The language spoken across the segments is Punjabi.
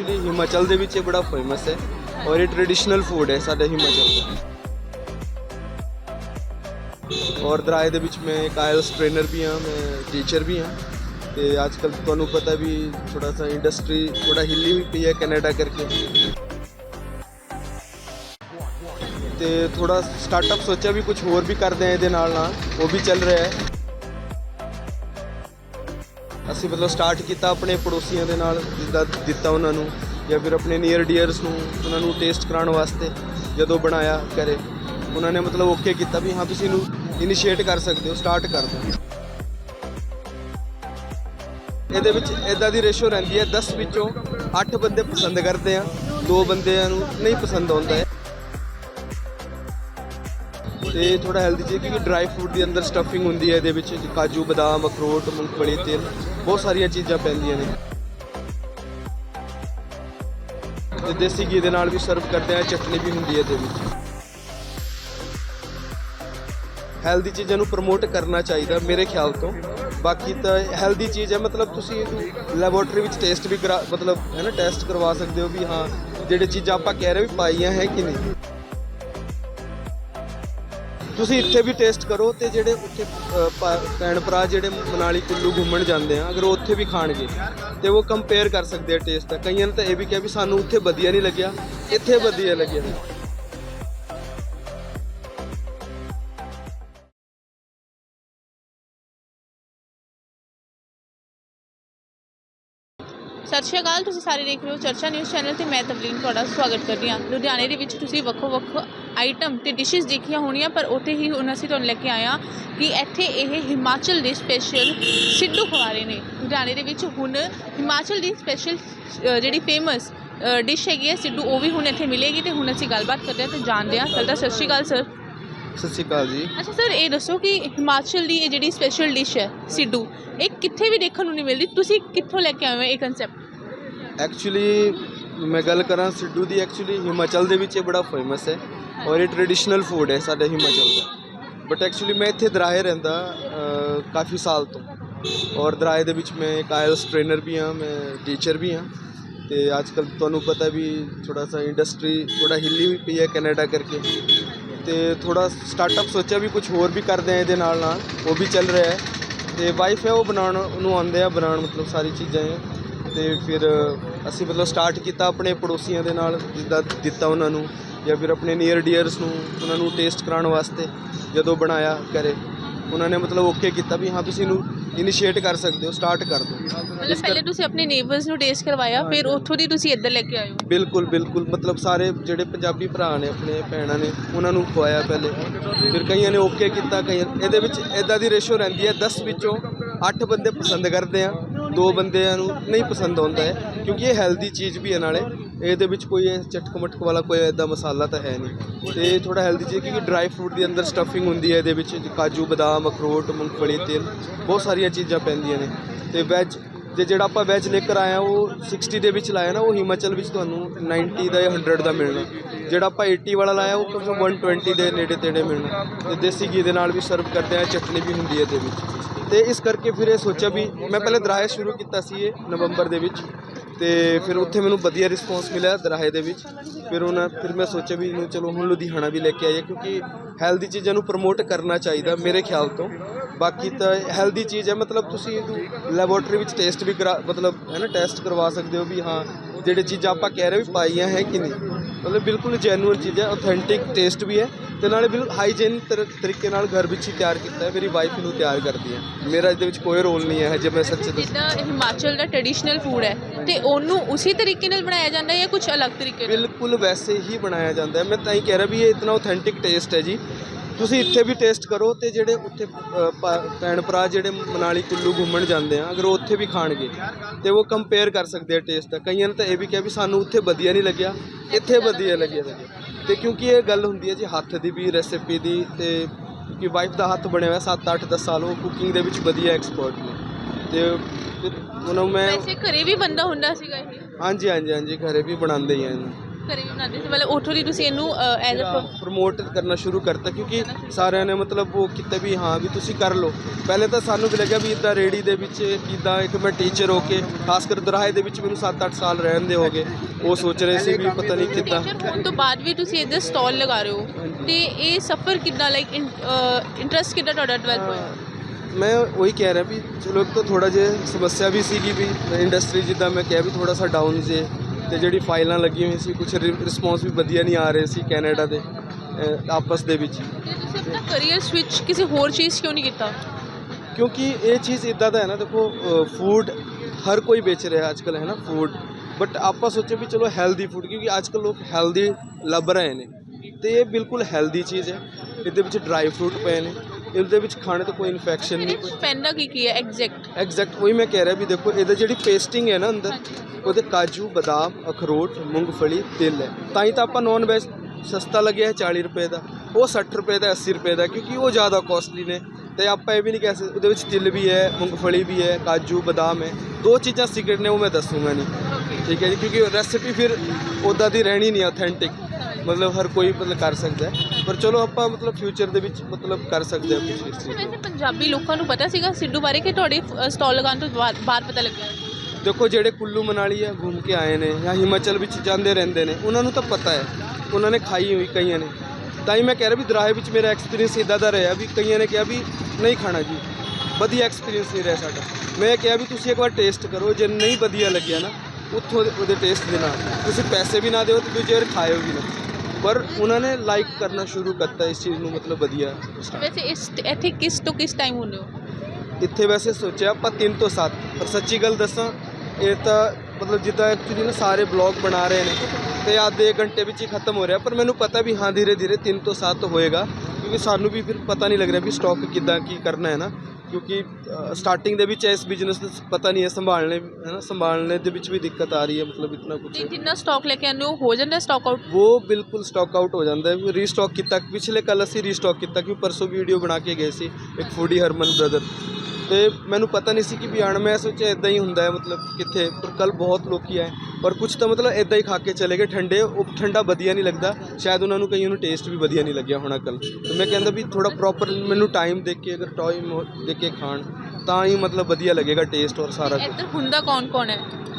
ਐਕਚੁਅਲੀ ਹਿਮਾਚਲ ਦੇ ਵਿੱਚ ਇਹ ਬੜਾ ਫੇਮਸ ਹੈ ਔਰ ਇਹ ਟ੍ਰੈਡੀਸ਼ਨਲ ਫੂਡ ਹੈ, ਸਾਡੇ ਹਿਮਾਚਲ ਦਾ। ਔਰ ਦਰਾਏ ਦੇ ਵਿੱਚ ਮੈਂ ਇੱਕ ਆਇਲਸ ਟ੍ਰੇਨਰ ਵੀ ਹਾਂ, ਮੈਂ ਟੀਚਰ ਵੀ ਹਾਂ। ਤੇ ਅੱਜ ਕੱਲ ਤੁਹਾਨੂੰ ਪਤਾ ਵੀ ਥੋੜਾ ਸਾ ਇੰਡਸਟਰੀ ਥੋੜਾ ਹਿੱਲੀ ਹੋਈ ਪਈ ਹੈ ਕੈਨੇਡਾ ਕਰਕੇ। ਤੇ ਥੋੜਾ ਸਟਾਰਟਅਪ ਸੋਚਿਆ ਵੀ ਕੁਝ ਹੋਰ ਵੀ ਕਰਦੇ ਆ ਇਹਦੇ ਨਾਲ ਨਾਲ, ਉਹ ਵੀ ਚੱਲ ਰਿਹਾ ਹੈ। ਅਸੀਂ ਮਤਲਬ ਸਟਾਰਟ ਕੀਤਾ ਆਪਣੇ ਪੜੋਸੀਆਂ ਦੇ ਨਾਲ, ਜਿੱਦਾਂ ਦਿੱਤਾ ਉਹਨਾਂ ਨੂੰ, ਜਾਂ ਫਿਰ ਆਪਣੇ ਨੀਅਰ ਡੀਅਰਸ ਨੂੰ, ਉਹਨਾਂ ਨੂੰ ਟੇਸਟ ਕਰਾਉਣ ਵਾਸਤੇ ਜਦੋਂ ਬਣਾਇਆ ਕਰੇ ਉਹਨਾਂ ਨੇ ਮਤਲਬ ਓਕੇ ਕੀਤਾ ਵੀ ਹਾਂ, ਤੁਸੀਂ ਇਹਨੂੰ ਇਨੀਸ਼ੀਏਟ ਕਰ ਸਕਦੇ ਹੋ ਸਟਾਰਟ ਕਰ ਦਿਓ। ਇਹਦੇ ਵਿੱਚ ਇਦਾਂ ਦੀ ਰੇਸ਼ੋ ਰਹਿੰਦੀ ਹੈ 10 ਵਿੱਚੋਂ 8 ਬੰਦੇ ਪਸੰਦ ਕਰਦੇ ਆ, ਦੋ ਬੰਦਿਆਂ ਨੂੰ ਨਹੀਂ ਪਸੰਦ ਆਉਂਦਾ ਹੈ ਤੇ ਥੋੜਾ ਹੈਲਦੀ ਚੀਜ਼ ਕਿਉਂਕਿ ਡਰਾਈ ਫਰੂਟ ਦੇ ਅੰਦਰ ਸਟਫਿੰਗ ਹੁੰਦੀ ਹੈ, ਇਹਦੇ ਵਿੱਚ ਕਾਜੂ, ਬਦਾਮ, ਅਖਰੋਟ, ਮੂੰਗਫਲੀ, ਤੇਲ। ਬਹੁਤ ਸਾਰੀਆਂ ਚੀਜ਼ਾਂ ਪੈਂਦੀਆਂ ਨੇ। ਤੇ ਦੇਸੀ ਘੀ ਦੇ ਨਾਲ ਵੀ ਸਰਵ ਕਰਦੇ ਆ, ਚਟਨੀ ਵੀ ਹੁੰਦੀ ਹੈ ਇਹਦੇ ਵਿੱਚ। ਹੈਲਦੀ ਚੀਜ਼ਾਂ ਨੂੰ ਪ੍ਰਮੋਟ ਕਰਨਾ ਚਾਹੀਦਾ ਮੇਰੇ ਖਿਆਲ ਤੋਂ। ਬਾਕੀ ਤਾਂ ਹੈਲਦੀ ਚੀਜ਼ ਹੈ, ਮਤਲਬ ਤੁਸੀਂ ਲੈਬੋਰੇਟਰੀ ਵਿੱਚ ਟੈਸਟ ਵੀ ਕਰਾ, ਮਤਲਬ, ਹੈ ਨਾ ਟੈਸਟ ਕਰਵਾ ਸਕਦੇ ਹੋ ਵੀ ਹਾਂ, ਜਿਹੜੇ ਚੀਜ਼ਾਂ ਆਪਾਂ ਕਹਿ ਰਹੇ ਵੀ ਪਾਈਆਂ ਹੈ ਕਿ ਨਹੀਂ। ਤੁਸੀਂ ਇੱਥੇ ਵੀ ਟੇਸਟ ਕਰੋ ਤੇ ਜਿਹੜੇ ਉੱਥੇ ਅ, ਭਾ- ਭੈਣ ਭਰਾ ਜਿਹੜੇ ਮਨਾਲੀ ਕੁੱਲੂ ਘੁੰਮਣ ਜਾਂਦੇ ਆ ਅਗਰ ਉਹ ਉੱਥੇ ਵੀ ਖਾਣਗੇ ਤੇ ਉਹ ਕੰਪੇਅਰ ਕਰ ਸਕਦੇ ਆ ਟੇਸਟ ਦਾ ਕਈਆਂ ਨੇ ਤਾਂ ਇਹ ਵੀ ਕਿਹਾ ਵੀ ਸਾਨੂੰ ਉੱਥੇ ਵਧੀਆ ਨਹੀਂ ਲੱਗਿਆ ਇੱਥੇ ਵਧੀਆ ਲੱਗਿਆ। ਸਤਿ ਸ਼੍ਰੀ ਅਕਾਲ ਤੁਸੀਂ ਸਾਰੇ ਦੇਖ ਰਹੇ ਹੋ ਚਰਚਾ ਨਿਊਜ਼ ਚੈਨਲ ਤੇ ਮੈਂ ਤਵਲੀਨ ਤੁਹਾਡਾ ਸਵਾਗਤ ਕਰਦੀ ਹਾਂ। ਲੁਧਿਆਣੇ ਦੇ ਵਿੱਚ ਤੁਸੀਂ ਵੱਖੋ ਵੱਖ ਆਈਟਮ ਤੇ ਡਿਸ਼ਸ ਦੇਖੀਆਂ ਹੋਣੀਆਂ ਪਰ ਉੱਥੇ ਹੀ ਹੁਣ ਅਸੀਂ ਤੁਹਾਨੂੰ ਲੈ ਕੇ ਹਾਂ ਕਿ ਇੱਥੇ ਇਹ ਹਿਮਾਚਲ ਦੇ ਸਪੈਸ਼ਲ ਸਿੱਧੂ ਖਵਾਰੇ ਨੇ। ਲੁਧਿਆਣੇ ਦੇ ਵਿੱਚ ਹੁਣ ਹਿਮਾਚਲ ਦੀ ਸਪੈਸ਼ਲ ਜਿਹੜੀ ਫੇਮਸ ਡਿਸ਼ ਹੈਗੀ ਹੈ ਸਿੱਧੂ ਉਹ ਵੀ ਹੁਣ ਇੱਥੇ ਮਿਲੇਗੀ ਤੇ ਹੁਣ ਅਸੀਂ ਗੱਲਬਾਤ ਕਰਦੇ ਹਾਂ ਤੇ ਜਾਣਦੇ ਹਾਂ। ਤਾਂ ਸਤਿ ਸ਼੍ਰੀ ਅਕਾਲ ਸਰ ਸਤਿ ਸ਼੍ਰੀ ਅਕਾਲ ਜੀ। ਅੱਛਾ ਸਰ ਇਹ ਦੱਸੋ ਕਿ ਹਿਮਾਚਲ ਦੀ ਇਹ ਜਿਹੜੀ ਸਪੈਸ਼ਲ ਡਿਸ਼ ਹੈ ਸਿੱਧੂ ਇਹ ਕਿੱਥੇ ਵੀ ਦੇਖਣ ਨੂੰ ਨਹੀਂ ਮਿਲਦੀ। ਤੁਸੀਂ ਕਿੱਥੋਂ ਲੈ ਕੇ ਆਏ ਹੋ ਇਹ ਕਨਸੈਪਟ ਐਕਚੁਅਲੀ ਮੈਂ ਗੱਲ ਕਰਾਂ ਸਿੱਧੂ ਦੀ। ਐਕਚੁਅਲੀ ਹਿਮਾਚਲ ਦੇ ਵਿੱਚ ਇਹ ਬੜਾ ਫੇਮਸ ਹੈ ਔਰ ਇਹ ਟ੍ਰੈਡੀਸ਼ਨਲ ਫੂਡ ਹੈ ਸਾਡੇ ਹਿਮਾਚਲ ਦਾ। ਬਟ ਐਕਚੁਅਲੀ ਮੈਂ ਇੱਥੇ ਦਰਾਏ ਰਹਿੰਦਾ ਅ, ਕਾਫੀ ਸਾਲ ਤੋਂ। ਔਰ ਦਰਾਏ ਦੇ ਵਿੱਚ ਮੈਂ ਇੱਕ ਆਇਲਸ ਟ੍ਰੇਨਰ ਵੀ ਹਾਂ ਮੈਂ ਟੀਚਰ ਵੀ ਹਾਂ। ਤੇ ਅੱਜ ਕੱਲ ਤੁਹਾਨੂੰ ਪਤਾ ਵੀ ਥੋੜਾ ਸਾ ਇੰਡਸਟਰੀ ਥੋੜਾ ਹਿੱਲੀ ਹੋਈ ਪਈ ਹੈ ਕੈਨੇਡਾ ਕਰਕੇ। ਤੇ ਥੋੜਾ ਸਟਾਰਟਅਪ ਸੋਚਿਆ ਵੀ ਕੁਝ ਹੋਰ ਵੀ ਕਰਦੇ ਆ ਇਹਦੇ ਨਾਲ ਨਾਲ ਉਹ ਵੀ ਚੱਲ ਰਿਹਾ ਹੈ। ਤੇ ਵਾਈਫ ਹੈ, ਉਹ ਬਣਾਉਣ, ਉਹਨੂੰ ਆਉਂਦੇ ਆ, ਬਣਾਉਣ ਮਤਲਬ ਸਾਰੀ ਚੀਜ਼ਾਂ ਹੈ ਤੇ ਫਿਰ ਅਸੀਂ ਮਤਲਬ ਸਟਾਰਟ ਕੀਤਾ ਆਪਣੇ ਪੜੋਸੀਆਂ ਦੇ ਨਾਲ, ਜਿੱਦਾਂ ਦਿੱਤਾ ਉਹਨਾਂ ਨੂੰ, ਜਾਂ ਫਿਰ ਆਪਣੇ ਨੀਅਰ ਡੀਅਰਸ ਨੂੰ, ਉਹਨਾਂ ਨੂੰ ਟੇਸਟ ਕਰਾਉਣ ਵਾਸਤੇ, ਜਦੋਂ ਬਣਾਇਆ ਕਰੇ ਉਹਨਾਂ ਨੇ ਮਤਲਬ ਓਕੇ ਕੀਤਾ ਵੀ ਹਾਂ, ਤੁਸੀਂ ਇਹਨੂੰ ਇਨੀਸ਼ੀਏਟ ਕਰ ਸਕਦੇ ਹੋ ਸਟਾਰਟ ਕਰ ਦਿਓ। ਮਤਲਬ ਪਹਿਲੇ ਤੁਸੀਂ ਆਪਣੇ ਨੇਬਰਸ ਨੂੰ ਟੇਸਟ ਕਰਵਾਇਆ ਫਿਰ ਉੱਥੋਂ ਦੀ ਤੁਸੀਂ ਇੱਧਰ ਲੈ ਕੇ ਆਏ ਹੋ? ਬਿਲਕੁਲ ਬਿਲਕੁਲ। ਮਤਲਬ ਸਾਰੇ ਜਿਹੜੇ ਪੰਜਾਬੀ ਭਰਾ ਨੇ ਆਪਣੇ ਭੈਣਾਂ ਨੇ ਉਹਨਾਂ ਨੂੰ ਖਵਾਇਆ ਪਹਿਲੇ। ਫਿਰ ਕਈਆਂ ਨੇ ਓਕੇ ਕੀਤਾ ਕਈਆਂ ਇਹਦੇ ਵਿੱਚ ਇਦਾਂ ਦੀ ਰੇਸ਼ੋ ਰਹਿੰਦੀ ਹੈ 10 ਵਿੱਚੋਂ 8 ਬੰਦੇ ਪਸੰਦ ਕਰਦੇ ਆ। ਦੋ ਬੰਦਿਆਂ ਨੂੰ ਨਹੀਂ ਪਸੰਦ ਆਉਂਦਾ ਹੈ, ਕਿਉਂਕਿ ਇਹ ਹੈਲਦੀ ਚੀਜ਼ ਵੀ ਹੈ ਨਾਲੇ। ਇਹਦੇ ਵਿੱਚ ਕੋਈ ਇਹ ਚਟਕ ਮਟਕ ਵਾਲਾ ਕੋਈ ਇਦਾਂ ਮਸਾਲਾ ਤਾਂ ਹੈ ਨਹੀਂ। ਤੇ ਥੋੜਾ ਹੈਲਦੀ ਚੀਜ਼ ਕਿਉਂਕਿ ਡਰਾਈ ਫਰੂਟ ਦੇ ਅੰਦਰ ਸਟਫਿੰਗ ਹੁੰਦੀ ਹੈ, ਇਹਦੇ ਵਿੱਚ ਕਾਜੂ, ਬਦਾਮ, ਅਖਰੋਟ, ਮੂੰਗਫਲੀ, ਤੇਲ, ਬਹੁਤ ਸਾਰੀਆਂ ਚੀਜ਼ਾਂ ਪੈਂਦੀਆਂ ਨੇ। ਤੇ ਵੈਜ ਤੇ ਜਿਹੜਾ ਆਪਾਂ ਵੈਜ ਲੈ ਕੇ ਆਇਆ ਉਹ 60 ਦੇ ਵਿੱਚ ਲਾਇਆ ਨਾ, ਉਹ ਹਿਮਾਚਲ ਵਿੱਚ ਤੁਹਾਨੂੰ 90 ਦਾ ਜਾਂ 100 ਦਾ ਮਿਲਣਾ। ਜਿਹੜਾ ਆਪਾਂ 80 ਵਾਲਾ ਲਾਇਆ, ਉਹ ਕਮ ਸੇ ਕਮ 120 ਦੇ ਨੇੜੇ ਤੇੜੇ ਮਿਲਣਾ। ਤੇ ਦੇਸੀ ਘੀ ਦੇ ਨਾਲ ਵੀ ਸਰਵ ਕਰਦੇ ਆ, ਚਟਨੀ ਵੀ ਹੁੰਦੀ ਹੈ ਇਹਦੇ ਵਿੱਚ। ਤੇ ਇਸ ਕਰਕੇ ਫਿਰ ਇਹ ਸੋਚਿਆ ਵੀ ਮੈਂ ਪਹਿਲੇ ਦਰਾਹੇ ਸ਼ੁਰੂ ਕੀਤਾ ਸੀ ਇਹ ਨਵੰਬਰ ਦੇ ਵਿੱਚ ਤੇ ਫਿਰ ਉੱਥੇ ਮੈਨੂੰ ਵਧੀਆ ਰਿਸਪੌਂਸ ਮਿਲਿਆ ਦਰਾਹੇ ਦੇ ਵਿੱਚ। ਫਿਰ ਉਹਨਾਂ ਫਿਰ ਮੈਂ ਸੋਚਿਆ ਵੀ ਇਹਨੂੰ ਚਲੋ ਹੁਣ ਲੁਧਿਆਣਾ ਵੀ ਲੈ ਕੇ ਆਈਏ ਕਿਉਂਕਿ ਹੈਲਦੀ ਚੀਜ਼ਾਂ ਨੂੰ ਪ੍ਰਮੋਟ ਕਰਨਾ ਚਾਹੀਦਾ ਮੇਰੇ ਖਿਆਲ ਤੋਂ। ਬਾਕੀ ਤਾਂ ਹੈਲਦੀ ਚੀਜ਼ ਹੈ, ਮਤਲਬ ਤੁਸੀਂ ਇਹਨੂੰ ਲੈਬੋਰੇਟਰੀ ਵਿੱਚ ਟੈਸਟ ਵੀ ਕਰਾ ਮਤਲਬ ਹੈ ਨਾ ਟੈਸਟ ਕਰਵਾ ਸਕਦੇ ਹੋ ਵੀ ਹਾਂ, ਜਿਹੜੇ ਚੀਜ਼ਾਂ ਆਪਾਂ ਕਹਿ ਰਹੇ ਵੀ ਪਾਈਆਂ ਹੈ ਕਿ ਨਹੀਂ। ਮਤਲਬ ਬਿਲਕੁਲ ਜੈਨੂਅਲ ਚੀਜ਼ ਹੈ ਆਥੈਂਟਿਕ ਟੇਸਟ ਵੀ ਹੈ ਤੇ ਨਾਲੇ ਬਿਲਕੁਲ ਹਾਈਜੀਨ ਤਰੀਕੇ ਨਾਲ ਘਰ ਵਿੱਚ ਹੀ ਤਿਆਰ ਕੀਤਾ ਹੈ ਮੇਰੀ ਵਾਈਫ ਇਹਨੂੰ ਤਿਆਰ ਕਰਦੀ ਹੈ। ਮੇਰਾ ਇਹਦੇ ਵਿੱਚ ਕੋਈ ਰੋਲ ਨਹੀਂ ਹੈ ਜੇ ਮੈਂ ਸੱਚੇ ਦੱਸਾਂ ਜਿੱਦਾਂ ਹਿਮਾਚਲ ਦਾ ਟ੍ਰੈਡੀਸ਼ਨਲ ਫੂਡ ਹੈ ਤੇ ਉਹਨੂੰ ਉਸੇ ਤਰੀਕੇ ਨਾਲ ਬਣਾਇਆ ਜਾਂਦਾ ਹੈ ਜਾਂ ਕੁਝ ਅਲੱਗ ਤਰੀਕੇ ਨਾਲ? ਬਿਲਕੁਲ ਵੈਸੇ ਹੀ ਬਣਾਇਆ ਜਾਂਦਾ ਹੈ। ਮੈਂ ਤਾਂ ਹੀ ਕਹਿ ਰਿਹਾ ਵੀ ਇਹ ਇਤਨਾ ਆਥੈਂਟਿਕ ਟੇਸਟ ਹੈ ਜੀ। ਤੁਸੀਂ ਇੱਥੇ ਵੀ ਟੇਸਟ ਕਰੋ ਤੇ ਜਿਹੜੇ ਉੱਥੇ ਭੈਣ ਭਰਾ ਜਿਹੜੇ ਮਨਾਲੀ ਕੁੱਲੂ ਘੁੰਮਣ ਜਾਂਦੇ ਆ ਅਗਰ ਉਹ ਉੱਥੇ ਵੀ ਖਾਣਗੇ ਤੇ ਉਹ ਕੰਪੇਅਰ ਕਰ ਸਕਦੇ ਆ ਟੇਸਟ ਦਾ। ਕਈਆਂ ਨੇ ਤਾਂ ਇਹ ਵੀ ਕਿਹਾ ਵੀ ਸਾਨੂੰ ਉੱਥੇ ਵਧੀਆ ਨਹੀਂ ਲੱਗਿਆ ਇੱਥੇ ਵਧੀਆ ਲੱਗਿਆ ਤੇ ਕਿਉਂਕਿ ਇਹ ਗੱਲ ਹੁੰਦੀ ਹੈ ਜੀ ਹੱਥ ਦੀ ਵੀ ਰੈਸਿਪੀ ਦੀ ਤੇ ਕਿਉਂਕਿ ਵਾਈਫ ਦਾ ਹੱਥ ਬਣਿਆ ਹੋਇਆ 7 8 10 ਸਾਲ ਉਹ ਕੁਕਿੰਗ ਦੇ ਵਿੱਚ ਵਧੀਆ ਐਕਸਪਰਟ ਨੇ। ਤੇ ਫਿਰ ਉਹਨਾਂ ਨੂੰ ਮੈਂ ਵੈਸੇ ਘਰੇ ਵੀ ਬੰਦਾ ਹੁੰਦਾ ਸੀਗਾ ਇਹ? ਹਾਂਜੀ ਹਾਂਜੀ ਹਾਂਜੀ ਘਰੇ ਵੀ ਬਣਾਉਂਦੇ ਹੀ ਆ ਇਹਨੂੰ। ਘਰੇ ਵੀ ਬਣਾਉਂਦੇ ਸੀ ਮਤਲਬ ਉੱਥੋਂ ਦੀ ਤੁਸੀਂ ਇਹਨੂੰ ਐਜ਼ ਅ ਪ੍ਰਮੋਟ ਕਰਨਾ ਸ਼ੁਰੂ ਕਰਤਾ ਕਿਉਂਕਿ ਸਾਰਿਆਂ ਨੇ ਮਤਲਬ ਉਹ ਕਿਤੇ ਵੀ ਹਾਂ ਵੀ ਤੁਸੀਂ ਕਰ ਲਓ। ਪਹਿਲੇ ਤਾਂ ਸਾਨੂੰ ਵੀ ਲੱਗਿਆ ਵੀ ਇਦਾਂ ਰੇੜੀ ਦੇ ਵਿੱਚ ਕਿਦਾਂ ਇੱਕ ਮੈਂ ਟੀਚਰ ਹੋ ਕੇ ਖਾਸ ਕਰ ਦੁਰਾਹੇ ਦੇ ਵਿੱਚ ਮੈਨੂੰ 7-8 ਸਾਲ ਰਹਿਣ ਦੇ ਹੋ ਗਏ। ਉਹ ਸੋਚ ਰਹੇ ਸੀ ਵੀ ਪਤਾ ਨਹੀਂ ਕਿੱਦਾਂ ਟੀਚਰ ਹੋਣ ਤੋਂ ਬਾਅਦ ਵੀ ਤੁਸੀਂ ਇੱਧਰ ਸਟਾਲ ਲਗਾ ਰਹੇ ਹੋ। ਤੇ ਇਹ ਸਫਰ ਕਿੱਦਾਂ ਲਾਈਕ ਇੰਟਰਸਟ ਕਿੱਦਾਂ ਤੁਹਾਡਾ ਡਿਵੈਲਪ ਹੋਇਆ? ਹਾਂ, ਮੈਂ ਉਹੀ ਕਹਿ ਰਿਹਾ ਵੀ ਚਲੋ ਇੱਕ ਤਾਂ ਥੋੜਾ ਜਿਹਾ ਸਮੱਸਿਆ ਵੀ ਸੀਗੀ ਵੀ ਇੰਡਸਟਰੀ ਜਿੱਦਾਂ ਮੈਂ ਕਿਹਾ ਵੀ ਥੋੜਾ ਸਾ ਡਾਊਨ ਜੇ। ਤੇ ਜਿਹੜੀ ਫਾਈਲਾਂ ਲੱਗੀਆਂ ਹੋਈਆਂ ਸੀ ਕੁਝ ਰਿਸਪੌਂਸ ਵੀ ਵਧੀਆ ਨਹੀਂ ਆ ਰਹੇ ਸੀ ਕੈਨੇਡਾ ਦੇ ਅਹ, ਆਪਸ ਦੇ ਵਿੱਚ। ਤੇ ਤੁਸੀਂ ਆਪਣਾ ਕਰੀਅਰ ਸਵਿਚ ਕਿਸੇ ਹੋਰ ਚੀਜ਼ ਕਿਉਂ ਨਹੀਂ ਕੀਤਾ? ਕਿਉਂਕਿ ਇਹ ਚੀਜ਼ ਇਦਾਂ ਦਾ ਹੈ ਨਾ ਦੇਖੋ ਫੂਡ ਹਰ ਕੋਈ ਵੇਚ ਰਿਹਾ ਅੱਜ ਕੱਲ੍ਹ ਹੈ ਨਾ ਫੂਡ ਬਟ ਆਪਾਂ ਸੋਚੇ ਵੀ ਚਲੋ ਹੈਲਦੀ ਫੂਡ ਕਿਉਂਕਿ ਅੱਜ ਕੱਲ੍ਹ ਲੋਕ ਹੈਲਦੀ ਲੱਭ ਰਹੇ ਨੇ। ਤੇ ਇਹ ਬਿਲਕੁਲ ਹੈਲਦੀ ਚੀਜ਼ ਹੈ। ਇਹਦੇ ਵਿੱਚ ਡਰਾਈ ਫਰੂਟ ਪਏ ਨੇ। ਇਹਦੇ ਵਿੱਚ ਖਾਣੇ ਤੋਂ ਕੋਈ ਇਨਫੈਕਸ਼ਨ ਨਹੀਂ ਕੋਈ ਪੈਂਦਾ ਕੀ ਕੀ ਹੈ? ਐਗਜ਼ੈਕਟ ਐਗਜ਼ੈਕਟ ਉਹੀ ਮੈਂ ਕਹਿ ਰਿਹਾ ਵੀ ਦੇਖੋ ਇਹਦਾ ਜਿਹੜੀ ਪੇਸਟਿੰਗ ਹੈ ਨਾ ਅੰਦਰ ਉਹਦੇ ਕਾਜੂ ਬਦਾਮ ਅਖਰੋਟ ਮੂੰਗਫਲੀ ਤਿਲ ਹੈ। ਤਾਂ ਹੀ ਤਾਂ ਆਪਾਂ ਨੌਨ ਵੈਜ ਸਸਤਾ ਲੱਗਿਆ ਹੈ 40 ਰੁਪਏ ਦਾ। ਉਹ 60 ਰੁਪਏ ਦਾ 80 ਰੁਪਏ ਦਾ ਕਿਉਂਕਿ ਉਹ ਜ਼ਿਆਦਾ ਕੋਸਟਲੀ ਨੇ। ਤੇ ਆਪਾਂ ਇਹ ਵੀ ਨਹੀਂ ਕਹਿ ਸਕਦੇ ਉਹਦੇ ਵਿੱਚ ਤਿਲ ਵੀ ਹੈ ਮੂੰਗਫਲੀ ਵੀ ਹੈ ਕਾਜੂ ਬਦਾਮ ਹੈ। ਦੋ ਚੀਜ਼ਾਂ ਸੀਕ੍ਰੇਟ ਨੇ ਉਹ ਮੈਂ ਦੱਸੂਗਾ ਨਹੀਂ। ਠੀਕ ਹੈ ਜੀ ਕਿਉਂਕਿ ਰੈਸਿਪੀ ਫਿਰ ਉੱਦਾਂ ਦੀ ਰਹਿਣੀ ਨਹੀਂ ਆਥੈਂਟਿਕ ਮਤਲਬ ਹਰ ਕੋਈ ਮਤਲਬ ਕਰ ਸਕਦਾ ਹੈ। ਪਰ ਚਲੋ ਆਪਾਂ ਮਤਲਬ ਫਿਊਚਰ ਦੇ ਵਿੱਚ ਮਤਲਬ ਕਰ ਸਕਦੇ ਹਾਂ ਕੁਝ ਇਸ ਚੀਜ਼ ਵੈਸੇ ਪੰਜਾਬੀ ਲੋਕਾਂ ਨੂੰ ਪਤਾ ਸੀਗਾ ਸਿੱਧੂ ਬਾਰੇ ਕਿ ਤੁਹਾਡੇ ਸਟਾਲ ਲਗਾਉਣ ਤੋਂ ਬਾਅਦ ਬਾਅਦ ਪਤਾ ਲੱਗਿਆ? ਦੇਖੋ ਜਿਹੜੇ ਕੁੱਲੂ ਮਨਾਲੀ ਆ ਘੁੰਮ ਕੇ ਆਏ ਨੇ ਜਾਂ ਹਿਮਾਚਲ ਵਿੱਚ ਜਾਂਦੇ ਰਹਿੰਦੇ ਨੇ ਉਹਨਾਂ ਨੂੰ ਤਾਂ ਪਤਾ ਹੈ। ਉਹਨਾਂ ਨੇ ਖਾਈ ਹੋਈ ਕਈਆਂ ਨੇ। ਤਾਂ ਹੀ ਮੈਂ ਕਹਿ ਰਿਹਾ ਵੀ ਦਰਾਹੇ ਵਿੱਚ ਮੇਰਾ ਐਕਸਪੀਰੀਅੰਸ ਇਦਾਂ ਦਾ ਰਿਹਾ ਵੀ ਕਈਆਂ ਨੇ ਕਿਹਾ ਵੀ ਨਹੀਂ ਖਾਣਾ ਜੀ। ਵਧੀਆ ਐਕਸਪੀਰੀਅੰਸ ਨਹੀਂ ਰਿਹਾ ਸਾਡਾ। ਮੈਂ ਕਿਹਾ ਵੀ ਤੁਸੀਂ ਇੱਕ ਵਾਰ ਟੇਸਟ ਕਰੋ ਜੇ ਨਹੀਂ ਵਧੀਆ ਲੱਗਿਆ ਨਾ ਉੱਥੋਂ ਦੇ- ਉਹਦੇ ਟੇਸਟ ਦੇ ਨਾਲ। ਤੁਸੀਂ ਪੈਸੇ ਵੀ ਨਾ ਦਿਓ ਤੇ ਦੂਜੇ ਵਾਰ ਖਾਇਓ ਵੀ ਨਾ। ਪਰ ਉਹਨਾਂ ਨੇ ਲਾਈਕ ਕਰਨਾ ਸ਼ੁਰੂ ਕਰਤਾ ਇਸ ਚੀਜ਼ ਨੂੰ ਮਤਲਬ ਵਧੀਆ। ਵੈਸੇ ਇਸ ਇੱਥੇ ਕਿਸ ਤੋਂ ਕਿਸ ਟਾਈਮ ਹੁੰਦੇ ਹੋ? ਇੱਥੇ ਵੈਸੇ ਸੋਚਿਆ ਆਪਾਂ 3 ਤੋਂ 7 ਪਰ ਸੱਚੀ ਗੱਲ ਦੱਸਾਂ ਇਹ ਤਾਂ ਮਤਲਬ ਜਿੱਦਾਂ ਐਕਚੁਅਲੀ ਨਾ ਸਾਰੇ ਬਲੌਗ ਬਣਾ ਰਹੇ ਨੇ ਤੇ ਆਧੇ ਘੰਟੇ ਵਿੱਚ ਹੀ ਖਤਮ ਹੋ ਰਿਹਾ। ਪਰ ਮੈਨੂੰ ਪਤਾ ਵੀ ਹਾਂ ਧੀਰੇ ਧੀਰੇ 3 ਤੋਂ 7 ਹੋਏਗਾ। ਕਿਉਂਕਿ ਸਾਨੂੰ ਵੀ ਫਿਰ ਪਤਾ ਨਹੀਂ ਲੱਗ ਰਿਹਾ ਵੀ ਸਟਾਕ ਕਿੱਦਾਂ ਕੀ ਕਰਨਾ ਹੈ ਨਾ। ਕਿਉਂਕਿ ਸਟਾਰਟਿੰਗ ਦੇ ਵਿੱਚ ਇਸ ਬਿਜ਼ਨਸ ਦਾ ਪਤਾ ਨਹੀਂ ਹੈ ਸੰਭਾਲਣੇ ਹੈ ਨਾ ਸੰਭਾਲਣੇ ਦੇ ਵਿੱਚ ਵੀ ਦਿੱਕਤ ਆ ਰਹੀ ਹੈ ਮਤਲਬ ਇਤਨਾ ਕੁਝ ਜਿੰਨਾ ਸਟਾਕ ਲੈ ਕੇ ਆਉਂਦੇ ਹੋ ਹੋ ਜਾਂਦਾ ਸਟਾਕ ਆਊਟ ਉਹ ਬਿਲਕੁਲ ਸਟਾਕ ਆਊਟ ਹੋ ਜਾਂਦਾ ਹੈ। ਰੀਸਟਾਕ ਕੀਤਾ ਪਿਛਲੇ ਕੱਲ ਅਸੀਂ ਰੀਸਟਾਕ ਕੀਤਾ ਕਿ ਪਰਸੋਂ ਵੀਡੀਓ ਬਣਾ ਕੇ ਗਏ ਸੀ ਇੱਕ ਫੂਡੀ ਹਰਮਨ ਬ੍ਰਦਰ ਤੇ ਮੈਨੂੰ ਪਤਾ ਨਹੀਂ ਸੀ ਕਿ ਵੀ ਮੈਂ ਸੋਚਿਆ ਇਦਾਂ ਹੀ ਹੁੰਦਾ ਹੈ ਮਤਲਬ ਕਿੱਥੇ ਪਰ ਕੱਲ ਬਹੁਤ ਲੋਕੀ ਆਏ। ਪਰ ਕੁਝ ਤਾਂ ਮਤਲਬ ਇਦਾਂ ਹੀ ਖਾ ਕੇ ਚਲੇ ਗਏ ਠੰਡੇ ਉਹ ਠੰਡਾ ਵਧੀਆ ਨਹੀਂ ਲੱਗਦਾ। ਸ਼ਾਇਦ ਉਹਨਾਂ ਨੂੰ ਕਈਆਂ ਨੂੰ ਟੇਸਟ ਵੀ ਵਧੀਆ ਨਹੀਂ ਲੱਗਿਆ ਹੋਣਾ ਕੱਲ ਤੇ ਮੈਂ ਕਹਿੰਦਾ ਵੀ ਥੋੜਾ ਪ੍ਰੋਪਰ ਮੈਨੂੰ ਟਾਈਮ ਦੇ ਕੇ ਅਗਰ ਟਾਈਮ ਦੇ ਕੇ ਖਾਣ ਤਾਂ ਹੀ ਮਤਲਬ ਵਧੀਆ ਲੱਗੇਗਾ ਟੇਸਟ ਔਰ ਸਾਰਾ ਕੁਝ ਇੱਧਰ ਹੁੰਦਾ ਕੌਣ ਕੌਣ ਹੈ?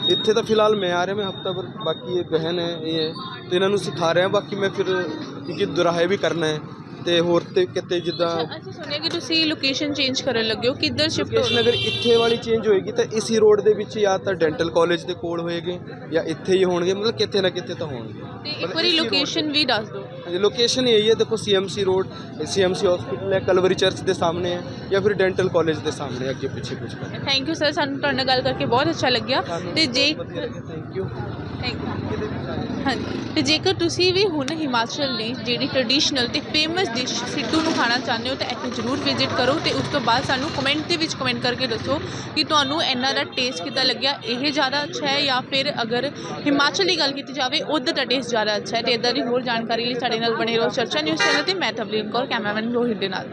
ਇੱਥੇ ਤਾਂ ਫਿਲਹਾਲ ਮੈਂ ਆ ਰਿਹਾ ਮੈਂ ਹਫਤਾ ਭਰ ਬਾਕੀ ਇਹ ਬਹਿਨ ਹੈ ਇਹ ਹੈ। ਤੇ ਇਹਨਾਂ ਨੂੰ ਸਿਖਾ ਰਿਹਾ ਬਾਕੀ ਮੈਂ ਫਿਰ ਕਿਉਂਕਿ ਦੁਰਾਹੇ ਵੀ ਕਰਨਾ ਹੈ। ਤੇ ਹੋਰ ਤੇ ਕਿਤੇ ਜਿੱਦਾਂ ਅਸੀਂ ਸੁਣਿਆ ਕਿ ਤੁਸੀਂ ਲੋਕੇਸ਼ਨ ਚੇਂਜ ਕਰਨ ਲੱਗੇ ਹੋ ਕਿੱਧਰ ਸ਼ਿਫਟ ਹੋ ਅਗਰ ਇੱਥੇ ਵਾਲੀ ਚੇਂਜ ਹੋਏਗੀ ਤਾਂ ਇਸੀ ਰੋਡ ਦੇ ਵਿੱਚ ਜਾਂ ਤਾਂ ਡੈਂਟਲ ਕਾਲਜ ਦੇ ਕੋਲ ਹੋਏਗੇ ਜਾਂ ਇੱਥੇ ਹੀ ਹੋਣਗੇ ਮਤਲਬ ਕਿਤੇ ਨਾ ਕਿਤੇ ਤਾਂ ਹੋਣਗੇ। ਤੇ ਇੱਕ ਵਾਰੀ ਲੋਕੇਸ਼ਨ ਵੀ ਦੱਸ ਦਿਓ। ਲੋਕੇਸ਼ਨ ਇਹੀ ਹੈ ਦੇਖੋ ਸੀਐਮਸੀ ਰੋਡ ਸੀਐਮਸੀ ਹਸਪੀਟਲ ਹੈ ਕਲਵਰੀ ਚਰਚ ਦੇ ਸਾਹਮਣੇ ਹੈ ਜਾਂ ਫਿਰ ਡੈਂਟਲ ਕਾਲਜ ਦੇ ਸਾਹਮਣੇ ਅੱਗੇ ਪਿੱਛੇ ਕੁਝ ਕਰ। ਥੈਂਕ ਯੂ ਸਰ ਸਾਨੂੰ ਤੁਹਾਡੇ ਨਾਲ ਗੱਲ ਕਰਕੇ ਬਹੁਤ ਅੱਛਾ ਲੱਗਿਆ। ਤੇ ਜੇ ਥੈਂਕ ਯੂ ਥੈਂਕ ਯੂ ਹਾਂਜੀ। ਤੇ ਜੇਕਰ ਤੁਸੀਂ ਵੀ ਹੁਣ ਹਿਮਾਚਲ ਦੀ ਜਿਹੜੀ ਟ੍ਰੈਡੀਸ਼ਨਲ ਤੇ ਫੇਮਸ ਡਿਸ਼ ਸਿੱਧੂ ਨੂੰ ਖਾਣਾ ਚਾਹੁੰਦੇ ਹੋ, ਤਾਂ ਇੱਥੇ ਜ਼ਰੂਰ ਵਿਜ਼ਿਟ ਕਰੋ ਤੇ ਉਸ ਤੋਂ ਬਾਅਦ ਸਾਨੂੰ ਕਮੈਂਟ ਦੇ ਵਿੱਚ ਕਮੈਂਟ ਕਰਕੇ ਦੱਸੋ ਕਿ ਤੁਹਾਨੂੰ ਇਹਨਾਂ ਦਾ ਟੇਸਟ ਕਿੱਦਾਂ ਲੱਗਿਆ, ਇਹ ਜ਼ਿਆਦਾ ਅੱਛਾ ਹੈ ਜਾਂ ਫਿਰ ਅਗਰ ਹਿਮਾਚਲ ਦੀ ਗੱਲ ਕੀਤੀ ਜਾਵੇ, ਉੱਧਰ ਦਾ ਟੇਸਟ ਜ਼ਿਆਦਾ ਅੱਛਾ ਹੈ ਤੇ ਇਦਾਂ ਦੀ ਹੋਰ ਜਾਣਕਾਰੀ ਲਈ ਸਾਡੇ ਨਾਲ ਬਣੇ ਰਹੋ ਚਰਚਾ ਨਿਊਜ਼ ਚੈਨਲ ਤੇ, ਮੈਂ ਤਬਲੀਨ ਕੌਰ, ਕੈਮਰਾਮੈਨ ਰੋਹਿਤ ਦੇ ਨਾਲ।